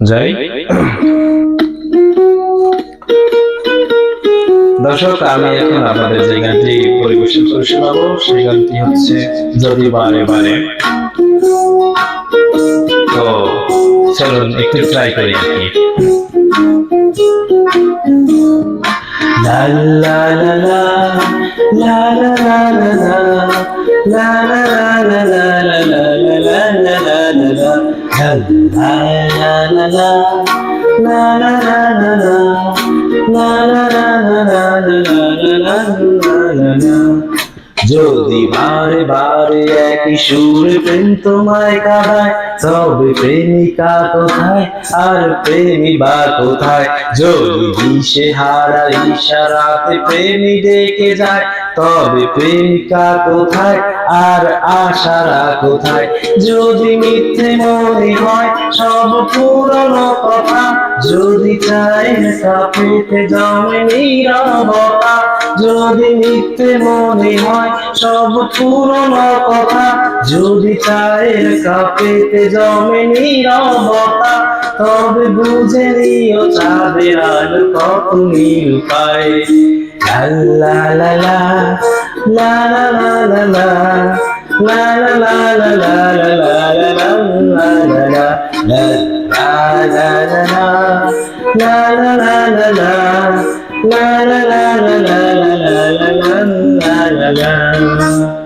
যাই দর্শক আমি এখন আপনাদের যে গানটি পরিবেশন করে শোনাবো সেই গানটি হচ্ছে যদি বারে বারে তো চলুন একটু ট্রাই করি আর কি লা লা লা লা লা লা লা লা লা লা লা লা লা লা লা যদি বারে বারে একই সুরে প্রেম তোমায় কাঁদায় তবে প্রেমিকা কোথায়? আর প্রেমী বা কোথায়? যদি দিশে হারা ইশারাতে প্রেমী ডেকে যায়, তবে প্রেমিকা কোথায়? আর আশারা কোথায়? যদি মিথ্যে মনে হয়, সব পুরনো কথা। যদি চাই কাপেতে জমে নীরবতা। যদি মিথ্যে মনে হয়, সব পুরনো কথা। যদি চায়ের কাপেতে জমে নীরবতা। তবে বুঝে নিও চাঁদের আর কত নীল পায় লা লা লা লা লা লা লা লা লা লা লা